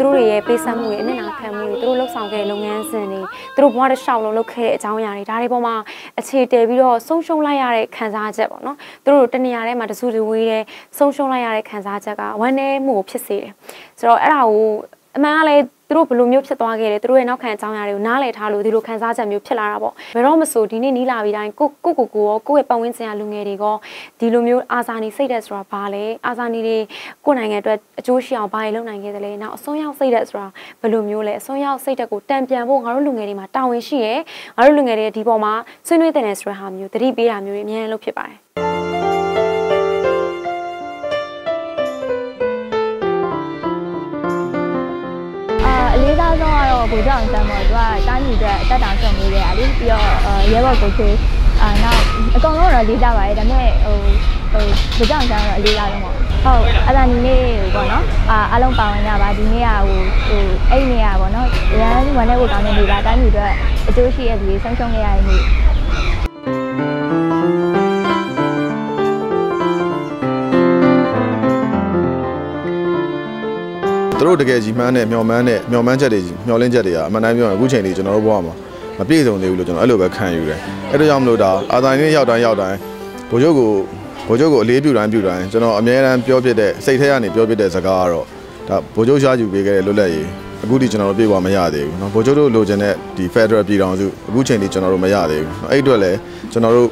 သူတို့တွေရဲ့ပေးဆက်မှုတွေအနစ်နာခံမှုတွေသူတို့လှုပ်ဆောင်ခဲ့တဲ့လုပ်ငန်းစဉ်တွေသူတို့ဘဝတစ်လျှောက်လုံးလုပ်ခဲ့တဲ့အကြောင်းအရာတွေဒါတွေပေါ်မှာအခြေတည်ပြီးတော့ဆုံးရှုံးလိုက်ရတဲ့ခံစားချက်ပေါ့နော်သူတို့တနေရာထဲမှာတစုတဝေးတဲ့ဆုံးရှုံးလိုက်ရတဲ့ခံစားချက်ကဝမ်းနည်းမှုကိုဖြစ်စေတယ်ဆိုတော့အဲ့ဒါကိုအမှန်ကလည်း သူတို့ဘယ်လိုမျိုးဖြစ်သွားခဲ့တယ်သူတို့ရဲ့နောက်ခံအကြောင်းအရာတွေကိုနားလည်ထားလို့ဒီလိုခံစားချက်မျိုးဖြစ်လာတာပေါ့ဘယ်တော့မဆိုဒီနေ့နီးလာပြီးတိုင်းကိုကိုကိုကိုရောကိုယ့်ရဲ့ပတ်ဝန်းကျင်ကလူငယ်တွေကဒီလိုမျိုးအာဇာနည်စိတ်တဲ့ဆိုတာဘာလဲအာဇာနည်တွေကိုယ်နိုင်ငံအတွက်အကျိုးရှိအောင်ဘာတွေလုပ်နိုင်ခဲ့သလဲနောက်အစွန်းရောက်စိတ်တဲ့ဆိုတာဘယ်လိုမျိုးလဲအစွန်းရောက်စိတ်တဲ့ကိုတံပြန်ဖို့ငါတို့လူငယ်တွေမှာတာဝန်ရှိရယ်ငါတို့လူငယ်တွေဒီပေါ်မှာဆွေးနွေးတဲ့ဆိုတဲ့ဟာမျိုးတတိပေးတာမျိုးတွေအများကြီးလုပ်ဖြစ်ပါတယ် ကတော့ကိုကြောင်စံပေါ်သူကတားညီအတွက်အသက်တောင်ဆုံးနေတယ်အလေးပြီးတော့ရဲဘော်ကိုချေအာနောက်အကောင်လုံးတော့လေးကြပါတယ်ဒါပေမဲ့ဟိုဟိုကိုကြောင်စံတော့အလေးစားဆုံးပေါ့ဟုတ်အဲ့ဒါဒီနေ့ဟိုပေါ့နော်အာအားလုံးပါဝင်ကြပါဒီနေ့ကဟိုဟိုအဲ့ဒီနေ့ကပေါ့နော်ရန်ဝန်ထဲကိုကောင်းတဲ့နေ့ကတားညီအတွက်အကျိုးရှိရတဲ့ဆုံးရှုံးခဲ့ရတဲ့နေ့ သူတို့တကယ်ကြီးမှန်းတဲ့မျောမှန်းတဲ့မျောမှန်းချက်တွေမျောလင်းချက်တွေကအမှန်တိုင်းပြောရင်အခုချိန်လေးကျွန်တော်တို့ဘဝမှာမပြည့်စုံသေးဘူးလို့ကျွန်တော်အဲ့လိုပဲခံယူတယ်အဲ့ဒါကြောင့်မလို့ဒါအာသာနေရောက်တိုင်းရောက်တိုင်းဘိုလ်ချုပ်ကိုဘိုလ်ချုပ်ကိုအလေးပြုတိုင်းပြုတိုင်းကျွန်တော်အမြဲတမ်းပြောပြတဲ့စိတ်ထဲကနေပြောပြတဲ့စကားကတော့ဒါဘိုလ်ချုပ်ရှားယူပေးခဲ့တဲ့လွတ်လပ်ရေးအခုဒီကျွန်တော်တို့ပြေသွားမရသေးဘူးเนาะဘိုလ်ချုပ်တို့လိုချင်တဲ့ဒီ Federal ပြည်ထောင်စုအခုချိန်လေးကျွန်တော်တို့မရသေးဘူးအဲ့အတွက်လည်းကျွန်တော်တို့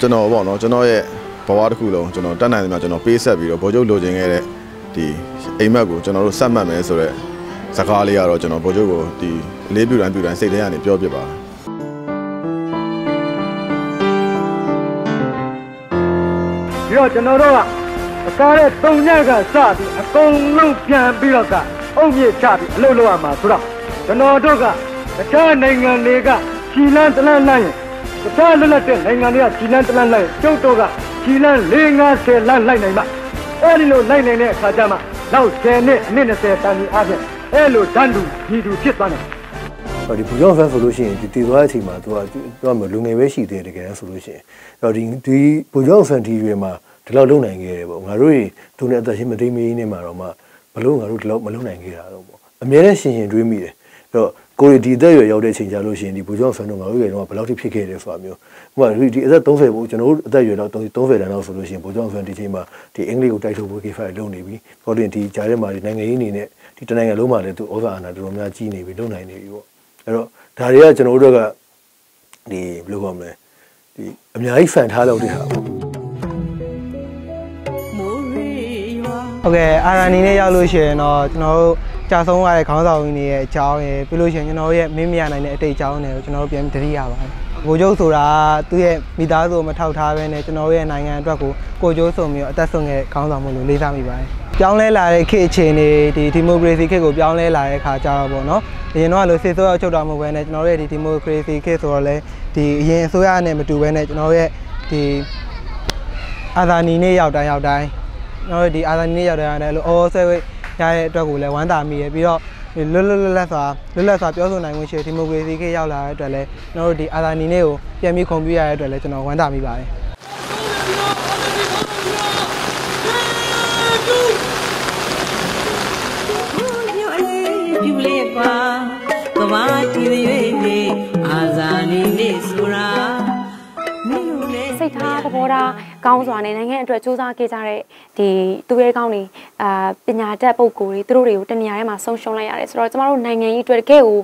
ကျွန်တော်ပေါ့နော်ကျွန်တော်ရဲ့ဘဝတစ်ခုလုံးကျွန်တော်တက်နိုင်တယ်မှာကျွန်တော်ပေးဆက်ပြီးတော့ဘိုလ်ချုပ်လိုချင်ခဲ့တဲ့ ဒီအိမ်မက်ကိုကျွန်တော်တို့စက်မှတ်မယ်ဆိုတော့စကားလေးကတော့ကျွန်တော်ဗိုလ်ချုပ်ကိုဒီအလေးပြုတိုင်းပြုတိုင်းစိတ်ထဲကနေပြောပြပါတယ်ပြီးတော့ကျွန်တော်တို့ကအကားတဲ့၃ညက်ကစပြီးအကုန်လုံးပြန်ပြီးတော့ကအုံမြင့်ချပြီးအလုပ်လုပ်ရမှာဆိုတော့ကျွန်တော်တို့ကတခြားနိုင်ငံတွေကခြီလန်းတလန်းလိုက်ရင်တခြားလွတ်လပ်တဲ့နိုင်ငံတွေကခြီလန်းတလန်းလိုက်ရင်ကျုပ်တို့ကခြီလန်း၄50လမ်းလိုက်နိုင်မှာ အဲ့ဒီလိုလိုက်နိုင်တဲ့အခါကျမှနောက်10နှစ်အနည်း20တန်ဒီအားဖြင့်အဲ့လိုတန်းတူညီတူဖြစ်သွားတယ်ဟောဒီဘူကြောင့်ဖန်ဆိုလို့ရှိရင်ဒီတည်သွားတဲ့အချိန်မှာသူကပြောရမယ်လူငယ်ပဲရှိသေးတယ်တကယ်ဆိုလို့ရှိရင်အဲ့တော့ဒီဒီဘူကြောင့်ဖန်ဒီတွေမှာဒီလောက်လုံနိုင်ခဲ့တယ်ပေါ့ငါတို့တွေသူနဲ့အသက်ရှင်မသိမင်းနေမှာတော့မှဘလို့ငါတို့ဒီလောက်မလုံနိုင်ခဲ့တာတော့ပေါ့အများနဲ့ရှင်ရှင်တွေးမိတယ်အဲ့တော့ ကိုရီဒီအသက်ရွယ်ရောက်တဲ့အချိန်ကြလို့ရှိရင်ဒီဘူကြောင့်ဖန်တို့ငါတို့ရွယ်တော့ဘယ်လောက်ထိဖြစ်ခဲ့တယ်ဆိုတာမျိုးဟိုကဒီအသက်30ပေါ့ကျွန်တော်တို့အသက်ရွယ်တော့30တန်းလောက်ဆိုလို့ရှိရင်ဘူကြောင့်ဖန်ဒီချိန်မှာဒီအင်္ဂလိပ်ကိုတိုက်ထုတ်ဖို့ K5 လုံနေပြီဟောဒီဒီဂျားထဲမှာဒီနိုင်ငံရေးအနေနဲ့ဒီတနိုင်ငံလုံးမှာလည်းသူဩဇာအာဏာတော်တော်များကြီးနေပြီလုံနိုင်နေပြီပေါ့အဲ့တော့ဒါတွေကကျွန်တော်တို့ကဒီဘယ်လိုခေါ်မလဲဒီအများကြီးဖန်ထားလို့တဲ့ဟာပေါ့ဟုတ်ကဲ့အာရန်နီနဲ့ရောက်လို့ရှိရင်တော့ကျွန်တော်တို့ ကြာဆုံးရတဲ့ခေါင်းဆောင်ကြီးတွေရဲ့အကြောင်းရယ်ပြီးလို့ရှိရင်ကျွန်တော်တို့ရဲ့မင်းမရနိုင်တဲ့အတိတ်အကြောင်းတွေကိုကျွန်တော်တို့ပြန်ပြီးတတိရပါတယ်။ကိုကျိုးဆိုတာသူ့ရဲ့မိသားစုကိုမထောက်ထားဘဲနဲ့ကျွန်တော်တို့ရဲ့နိုင်ငံအတွက်ကိုကိုကျိုးဆိုပြီးတော့အသက်ဆုံးခဲ့ခေါင်းဆောင်မှုလို့လေးစားမိပါတယ်။ပြောင်းလဲလာတဲ့ခေတ်အခြေအနေဒီဒီမိုကရေစီခေတ်ကိုပြောင်းလဲလာတဲ့အခါကျတော့ပေါ့နော်။အရင်တော့လို့စစ်ဆိုးရောက်ချုပ်တော်မူပဲနဲ့ကျွန်တော်တို့ရဲ့ဒီဒီမိုကရေစီခေတ်ဆိုတော့လေဒီအရင်အစိုးရနဲ့မတူဘဲနဲ့ကျွန်တော်တို့ရဲ့ဒီအာဇာနည်နေ့ရောက်တိုင်းရောက်တိုင်းကျွန်တော်တို့ဒီအာဇာနည်နေ့ရောက်တိုင်းရောက်တိုင်းလို့အော်ဆွဲဝဲ ရတဲ့အတွက်ကိုလည်းဝမ်းသာမိရပြီးတော့လွတ်လွတ်လပ်လပ်စွာလွတ်လပ်စွာပြောဆိုနိုင်ခွင့်ရှိဒီမိုကရေစီခေတ်ရောက်လာတဲ့အတွက်လည်းကျွန်တော်တို့ဒီအာဇာနည်နေ့ကိုပြန်ပြီးခွန်ပြုရတဲ့အတွက်လည်းကျွန်တော်ဝမ်းသာမိပါတယ် ဘောထားကောင်းစွာနဲ့နိုင်ငံအတွက်စူးစမ်းခဲ့ကြတဲ့ဒီသူရဲကောင်းတွေအာပညာတတ်ပုံကိုယ်တွေသူတို့တွေကိုတနေရာထဲမှာဆုံးရှုံးလိုက်ရတယ်ဆိုတော့ကျမတို့နိုင်ငံရေးအတွက်တကယ်ကို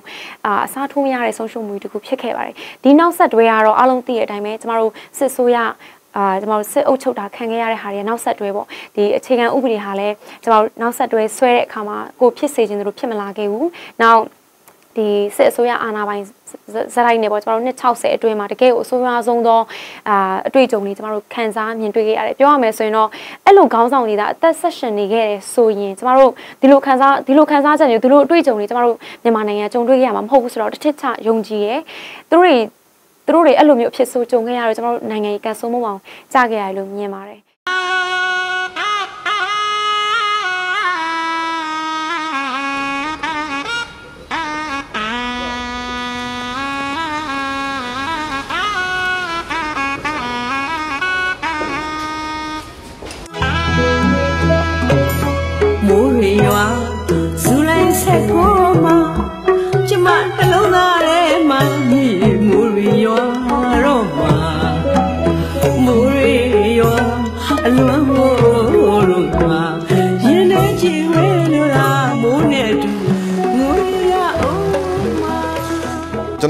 အာအစားထိုးမရတဲ့ဆုံးရှုံးမှုတွေတခုဖြစ်ခဲ့ပါတယ်ဒီနောက်ဆက်တွဲကတော့အားလုံးသိတဲ့အတိုင်းပဲကျမတို့စစ်ဆိုးရအာကျွန်တော်တို့စစ်အုပ်ချုပ်တာခံခဲ့ရတဲ့ဟာတွေနောက်ဆက်တွဲပေါ့ဒီအခြေခံဥပဒေဟာလည်းကျွန်တော်တို့နောက်ဆက်တွဲဆွဲတဲ့အခါမှာကိုဖြစ်စေခြင်းတို့ဖြစ်မလာခဲ့ဘူး။နောက် ဒီစစ်အစိုးရအာဏာပိုင်ဇက်လိုက်နေပေါ့ကျွန်တော်တို့260အတွင်းမှာတကယ်ကိုအဆိုးရွားဆုံးသောအာအတွေ့အကြုံတွေကျွန်တော်တို့ခံစားမြင်တွေ့ခဲ့ရတယ်ပြောရမယ်ဆိုရင်တော့အဲ့လိုခေါင်းဆောင်တွေကအသက်ဆက်ရှင်နေခဲ့တယ်ဆိုရင်ကျွန်တော်တို့ဒီလိုခံစားဒီလိုခံစားချက်တွေဒီလိုအတွေ့အကြုံတွေကျွန်တော်တို့မြန်မာနိုင်ငံကြုံတွေ့ခဲ့ရမှာမဟုတ်ဘူးဆိုတော့တစ်ထစ်ချယုံကြည်ရယ်သူတို့တွေသူတို့တွေအဲ့လိုမျိုးအဖြစ်ဆိုးကြုံခဲ့ရတော့ကျွန်တော်တို့နိုင်ငံရေးကန်ဆိုးမှုအောင်ကြားခဲ့ရတယ်လို့မြင်ပါတယ်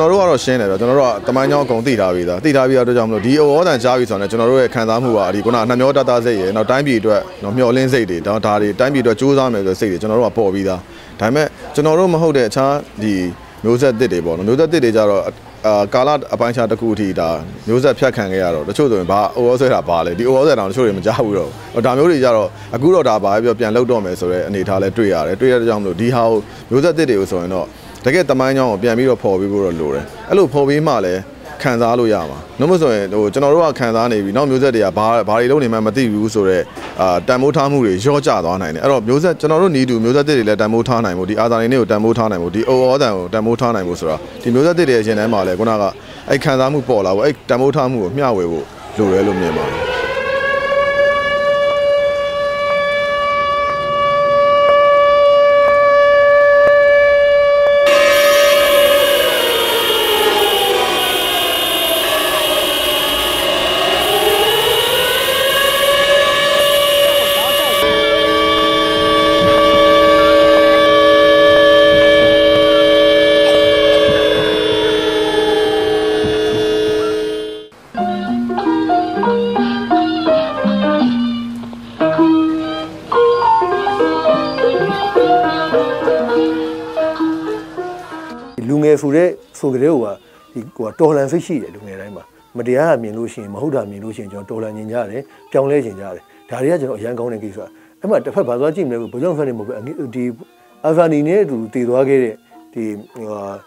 တော်တို့ကတော့ရှင်းတယ်ဗျကျွန်တော်တို့ကတမိုင်းကြောင်းအကုန်သိထားပြီးသားသိထားပြီးတော့အတွက်ကြောင့်မလို့ဒီအော်တန်ကြားပြီဆိုတော့ကျွန်တော်တို့ရဲ့ခံစားမှုကဒီခုနနှမျောတတစိတ်ရယ်နောက်တိုင်းပြည်အတွက်နော်မျောလင်းစိတ်တွေဒါဒါတွေတိုင်းပြည်အတွက်စူးစမ်းမယ်ဆိုတဲ့စိတ်တွေကျွန်တော်တို့ကပေါ်ပြီးသားဒါပေမဲ့ကျွန်တော်တို့မဟုတ်တဲ့အခြားဒီမျိုးဆက်တစ်တွေပေါ့နော်မျိုးဆက်တစ်တွေကြတော့အာကာလအပိုင်းခြားတစ်ခုအထိဒါမျိုးဆက်ဖြတ်ခံခဲ့ရတော့တချို့ဆိုရင်ဘာအိုရောဆွဲတာပါလေဒီအိုရောဆွဲတာတချို့တွေမကြောက်ဘူးတော့ဒါမျိုးတွေကြတော့အခုတော့ဒါပါပဲပြောပြန်လှုပ်တော့မယ်ဆိုတဲ့အနေအထားလဲတွေ့ရတယ်တွေ့ရတဲ့ကြောင့်မလို့ဒီဟာကိုမျိုးဆက်တစ်တွေကိုဆိုရင်တော့ တကယ်တမိုင်းကြောင်းကိုပြန်ပြီးတော့ပေါ်ပြီးဖို့တော့လိုတယ်အဲ့လိုပေါ်ပြီးမှလည်းခံစားလို့ရမှာနှုတ်မဆိုရင်ဟိုကျွန်တော်တို့ကခံစားနေပြီနောက်မျိုးဆက်တွေကဘာဘာတွေလုံးနေမှမသိဘူးဆိုတော့အာတန်မိုးထားမှုတွေရော့ကျသွားနိုင်တယ်အဲ့တော့မျိုးဆက်ကျွန်တော်တို့နီးတူမျိုးဆက်တွေလည်းတန်မိုးထားနိုင်ဖို့ဒီအာသာနေတွေကိုတန်မိုးထားနိုင်ဖို့ဒီအိုအောတန်ကိုတန်မိုးထားနိုင်ဖို့ဆိုတော့ဒီမျိုးဆက်တွေရဲ့ရင်ထဲမှာလည်းခုနကအဲ့ခံစားမှုပေါ်လာဖို့အဲ့တန်မိုးထားမှုကိုမျှဝေဖို့လိုရဲလို့မြင်ပါတယ် လူငယ်ဆိုတဲ့ဆိုကြတဲ့ဟိုကဒီဟိုကတော်လန်စိတ်ရှိတယ်လူငယ်တိုင်းမှာမတရားမြင်လို့ရှိရင်မဟုတ်တာမြင်လို့ရှိရင်ကျွန်တော်တော်လန်ညင်ကြတယ်ပြောင်းလဲညင်ကြတယ်ဒါတွေကကျွန်တော်အရန်ကောင်းတဲ့ကိစ္စအဲ့မှာတစ်ဖက်ဘာသွားကြည့်မလဲဘယ်ကြောင့်ဖက်နေမဟုတ်ဘူးဒီအာဖာနီနဲ့အတူတည်သွားခဲ့တဲ့ဒီ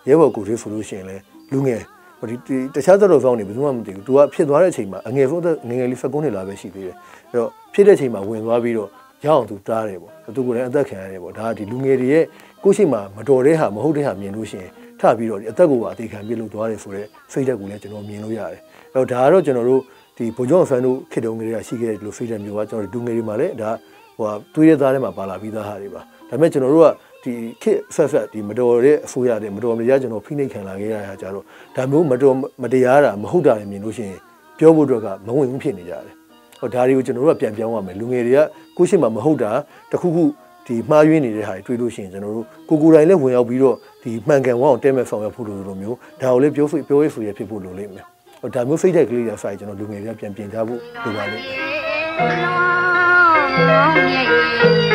ရဲဘော်ကိုသေးဆိုလို့ရှိရင်လဲလူငယ်ဟိုဒီတခြားသောတော်ဆောင်နေဘယ်သူမှမသိဘူး။ तू ကဖြစ်သွားတဲ့အချိန်မှာအငယ်ဆုံးငယ်ငယ်လေး19နှစ်လာပဲရှိသေးတယ်။အဲ့တော့ဖြစ်တဲ့အချိန်မှာဝင်သွားပြီးတော့ရအောင်သူတားတယ်ပေါ့။သူကိုယ်လည်းအသက်ခံရတယ်ပေါ့။ဒါကဒီလူငယ်တွေရဲ့ကိုယ့်ရှိမှမတော်တဲ့ဟာမဟုတ်တဲ့ဟာမြင်လို့ရှိရင်ထ ပြီးတော့ဒီအသက်ကိုပါအသေးခံပြလို့သွားတယ်ဆိုတော့စိတ်ဓာတ်ကိုလည်းကျွန်တော်မြင်လို့ရတယ်။အဲ့တော့ဒါကတော့ကျွန်တော်တို့ဒီဘုံကျောင်းဆန်းတို့ခေတ္တကလေးကရှိခဲ့တဲ့ဒီလိုစိတ်ဓာတ်မျိုးကကျွန်တော်တို့လူငယ်တွေမှာလည်းဒါဟိုသွေးရသားထဲမှာပါလာပြီးသားဟာတွေပါ။ဒါပေမဲ့ကျွန်တော်တို့ကဒီခေတ်ဆက်ဆက်ဒီမတော်တဲ့အစိုးရတဲ့မတော်မတရားကျွန်တော်ဖိနှိပ်ခံလာခဲ့ရတာကြတော့ဒါမျိုးမတော်မတရားတာမဟုတ်တာတွေမြင်လို့ရှိရင်ပြောဖို့အတွက်ကမဝင်ဘူးဖြစ်နေကြတယ်။ဟောဒါတွေကိုကျွန်တော်တို့ကပြန်ပြောင်းရမယ်လူငယ်တွေကကိုရှိမှမဟုတ်တာတခုခု ဒီမှားယွင်းနေတဲ့ဟာတွေတွေ့လို့ရှိရင်ကျွန်တော်တို့ကိုကိုယ်တိုင်လည်းဝင်ရောက်ပြီးတော့ဒီမှန်ကန်ဝအောင်တဲမဲ့ဆောင်ရွက်ဖို့လိုလိုမျိုးဒါကိုလည်းပြောဆိုပြောရေးဆိုရဖြစ်ဖို့လိုလိမ့်မယ်။ဟောဒါမျိုးစိတ်ဓာတ်ကလေးတွေဆိုင်ကျွန်တော်လူငယ်တွေကပြန်ပြင်ကြဖို့လိုပါလိမ့်မယ်။